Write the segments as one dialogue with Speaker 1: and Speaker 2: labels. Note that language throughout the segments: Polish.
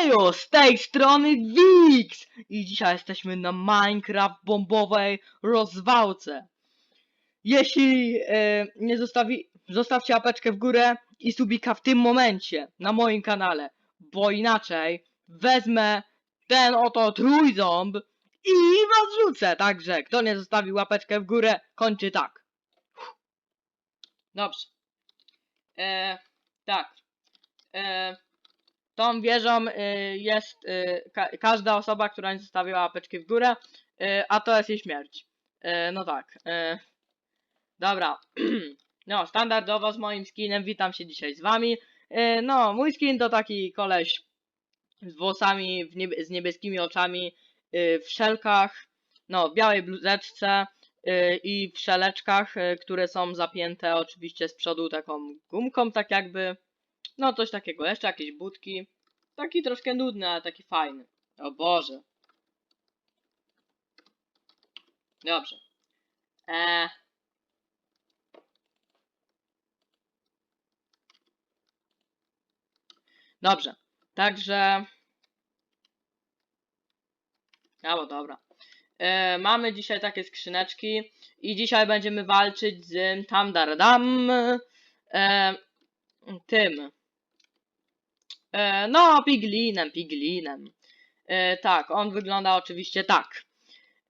Speaker 1: Hejo, z tej strony Wix! I dzisiaj jesteśmy na Minecraft bombowej rozwałce. Jeśli e, nie zostawi, zostawcie łapeczkę w górę i subika w tym momencie na moim kanale, bo inaczej wezmę ten oto trójząb i was rzucę. Także kto nie zostawił łapeczkę w górę, kończy tak. Dobrze. E, tak. E, tą wieżą y, jest y, ka każda osoba, która nie zostawiła łapeczki w górę, y, a to jest jej śmierć. No tak. Dobra. no, standardowo z moim skinem witam się dzisiaj z wami. No, mój skin to taki koleś z włosami z niebieskimi oczami, w szelkach, no, w białej bluzeczce i w szeleczkach, które są zapięte oczywiście z przodu taką gumką, tak jakby. No coś takiego, jeszcze jakieś budki. Taki troszkę nudny, ale taki fajny. O Boże. Dobrze. Eee. Dobrze. Także. A bo dobra. E, mamy dzisiaj takie skrzyneczki i dzisiaj będziemy walczyć z Tamdardam. E, tym. E, no, piglinem, piglinem. E, tak, on wygląda oczywiście tak.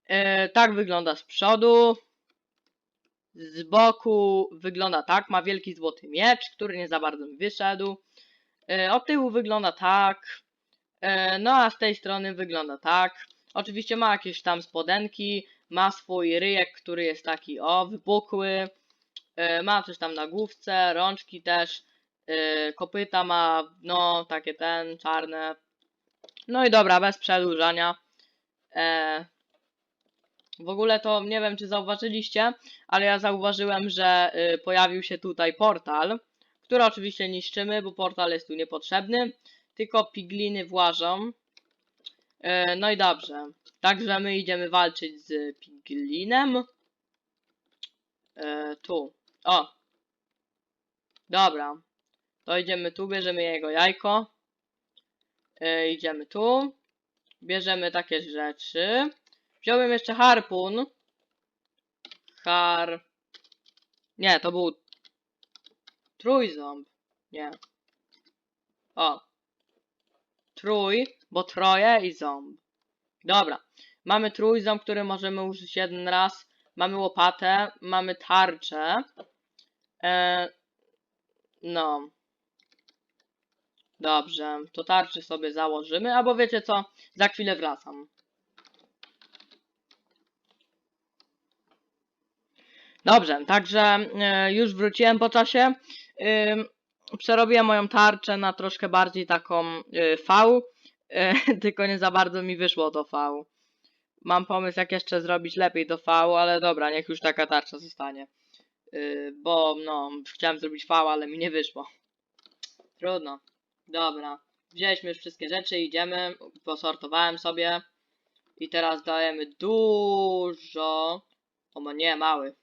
Speaker 1: E, tak wygląda z przodu. Z boku wygląda tak. Ma wielki złoty miecz, który nie za bardzo mi wyszedł. Od tyłu wygląda tak. No a z tej strony wygląda tak. Oczywiście ma jakieś tam spodenki. Ma swój ryjek, który jest taki o, wypukły. Ma coś tam na główce, rączki też. Yy, kopyta ma, no, takie ten, czarne. No i dobra, bez przedłużania. E, w ogóle to nie wiem, czy zauważyliście, ale ja zauważyłem, że y, pojawił się tutaj portal, który oczywiście niszczymy, bo portal jest tu niepotrzebny, tylko pigliny włażą. E, no i dobrze. Także my idziemy walczyć z piglinem. E, tu. O. Dobra. To idziemy tu, bierzemy jego jajko. E, idziemy tu. Bierzemy takie rzeczy. Wziąłem jeszcze harpun. Har... Nie, to był trójząb. Nie. O. Trój, bo troje i ząb. Dobra. Mamy trójząb, który możemy użyć jeden raz. Mamy łopatę, mamy tarczę. E, no. Dobrze, to tarczy sobie założymy, albo wiecie co, za chwilę wracam. Dobrze, także e, już wróciłem po czasie. Ym, przerobiłem moją tarczę na troszkę bardziej taką e, V, e, tylko nie za bardzo mi wyszło to V. Mam pomysł, jak jeszcze zrobić lepiej to V, ale dobra, niech już taka tarcza zostanie. Bo no, chciałem zrobić V, ale mi nie wyszło. Trudno. Dobra. Wzięliśmy już wszystkie rzeczy, idziemy. Posortowałem sobie. I teraz dajemy dużo. O, nie, mały.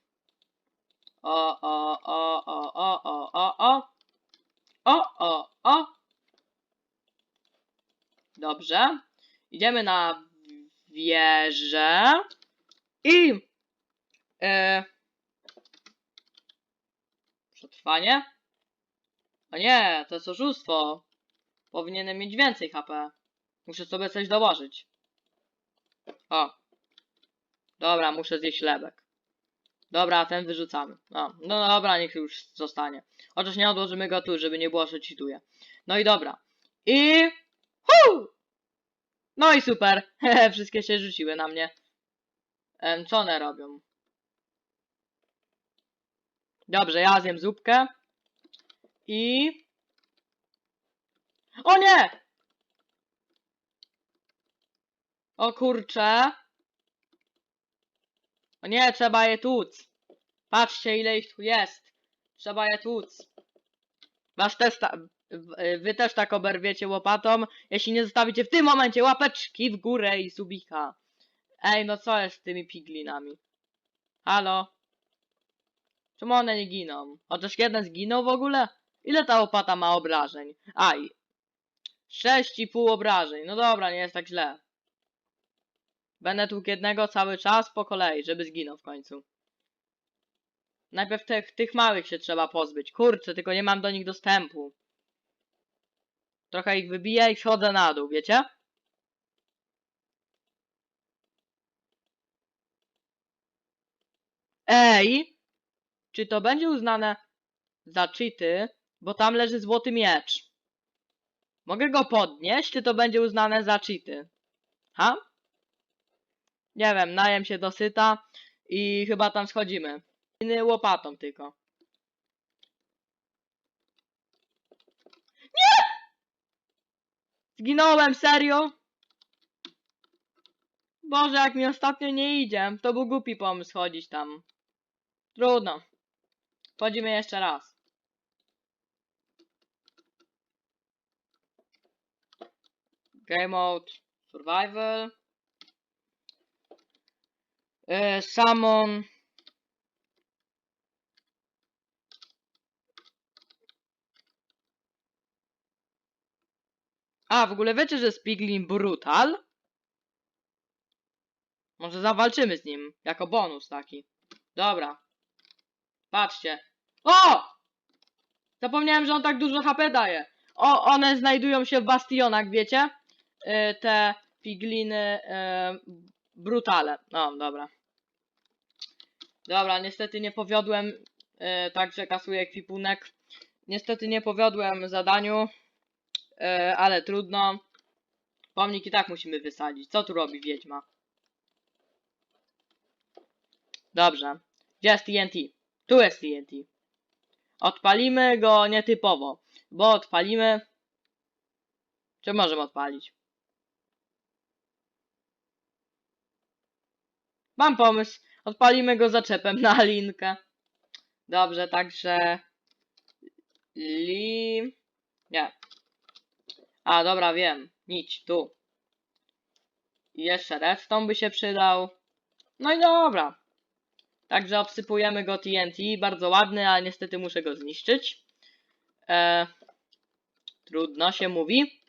Speaker 1: O, o, o, o, o, o, o, o. O, o, o. Dobrze. Idziemy na wieżę. I... E, przetrwanie? A nie, to jest oszustwo. Powinienem mieć więcej HP. Muszę sobie coś dołożyć. O. Dobra, muszę zjeść chlebek. Dobra, ten wyrzucamy. No, no dobra, niech już zostanie. Chociaż nie odłożymy go tu, żeby nie było, że cheatuję. No i dobra. I... Hu! No i super. Wszystkie się rzuciły na mnie. Em, co one robią? Dobrze, ja zjem zupkę. I... O nie! O kurcze. O nie, trzeba je tłuc. Patrzcie ile ich tu jest. Trzeba je tłuc. Wasz też ta... w- Wy też tak oberwiecie łopatą, jeśli nie zostawicie w tym momencie łapeczki w górę i subika. Ej, no co jest z tymi piglinami? Halo? Czemu one nie giną? Chociaż jeden zginął w ogóle? Ile ta łopata ma obrażeń? Aj. 6,5 obrażeń. No dobra, nie jest tak źle. Będę tłukł jednego cały czas po kolei, żeby zginął w końcu. Najpierw tych, tych małych się trzeba pozbyć. Kurczę, tylko nie mam do nich dostępu. Trochę ich wybiję i schodzę na dół, wiecie? Ej! Czy to będzie uznane za cheaty? Bo tam leży złoty miecz. Mogę go podnieść, czy to będzie uznane za cheaty? Ha? Nie wiem, najem się dosyta i chyba tam schodzimy. Inny łopatą tylko. Nie! Zginąłem, serio? Boże, jak mi ostatnio nie idzie. To był głupi pomysł chodzić tam. Trudno. Wchodzimy jeszcze raz. Game mode survival. E, summon. A, w ogóle wiecie, że jest Piglin Brutal? Może zawalczymy z nim, jako bonus taki. Dobra. Patrzcie. O! Zapomniałem, że on tak dużo HP daje. O, one znajdują się w bastionach, wiecie? Y, te pigliny y, brutale. No, dobra. Dobra, niestety nie powiodłem, y, także kasuję ekwipunek. Niestety nie powiodłem zadaniu, ale trudno. Pomnik i tak musimy wysadzić. Co tu robi wiedźma? Dobrze. Gdzie jest TNT? Tu jest TNT. Odpalimy go nietypowo, bo odpalimy... Czy możemy odpalić? Mam pomysł. Odpalimy go zaczepem na linkę. Dobrze, także... Li... Nie. A, dobra, wiem. Nic, tu. I jeszcze redstone by się przydał. No i dobra. Także obsypujemy go TNT. Bardzo ładny, ale niestety muszę go zniszczyć. E, trudno się mówi.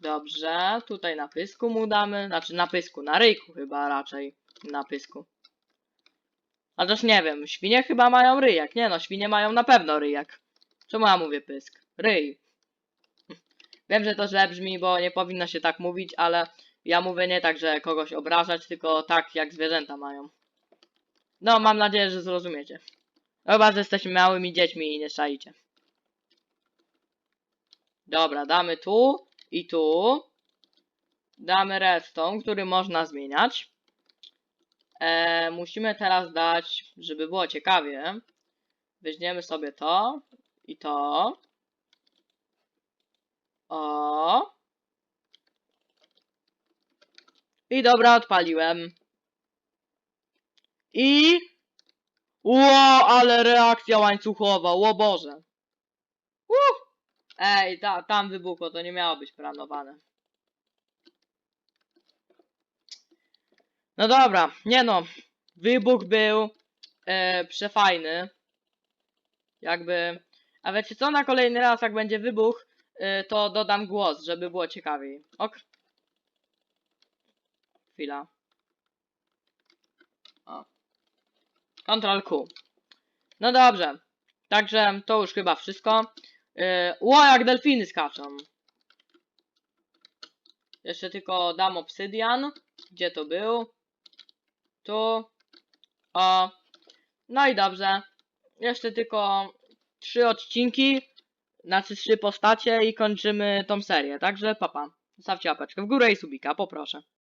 Speaker 1: Dobrze, tutaj na pysku mu damy. Znaczy na pysku, na ryjku chyba raczej. Na pysku. A też nie wiem, świnie chyba mają ryjak. Nie no, świnie mają na pewno ryjak. Czemu ja mówię pysk? Ryj. Wiem, że to źle brzmi, bo nie powinno się tak mówić, ale ja mówię nie tak, że kogoś obrażać, tylko tak, jak zwierzęta mają. No, mam nadzieję, że zrozumiecie. Chyba, że jesteśmy małymi dziećmi i nie szaicie. Dobra, damy tu i tu. Damy redstone, który można zmieniać. E, musimy teraz dać, żeby było ciekawie. Weźmiemy sobie to i to. O. I dobra, odpaliłem. I... Ło, ale reakcja łańcuchowa, ło Boże. Uh! Ej, ta, tam wybuchło, to nie miało być planowane. No dobra, nie no. Wybuch był e, przefajny. Jakby... A wiecie co, na kolejny raz jak będzie wybuch, e, to dodam głos, żeby było ciekawiej. Ok. Chwila. O. Ctrl Q. No dobrze. Także to już chyba wszystko. Yy, ło, jak delfiny skaczą. Jeszcze tylko dam obsydian. Gdzie to był? Tu. O. No i dobrze. Jeszcze tylko trzy odcinki. Znaczy trzy postacie i kończymy tą serię. Także papa. Zostawcie łapeczkę w górę i subika, poproszę.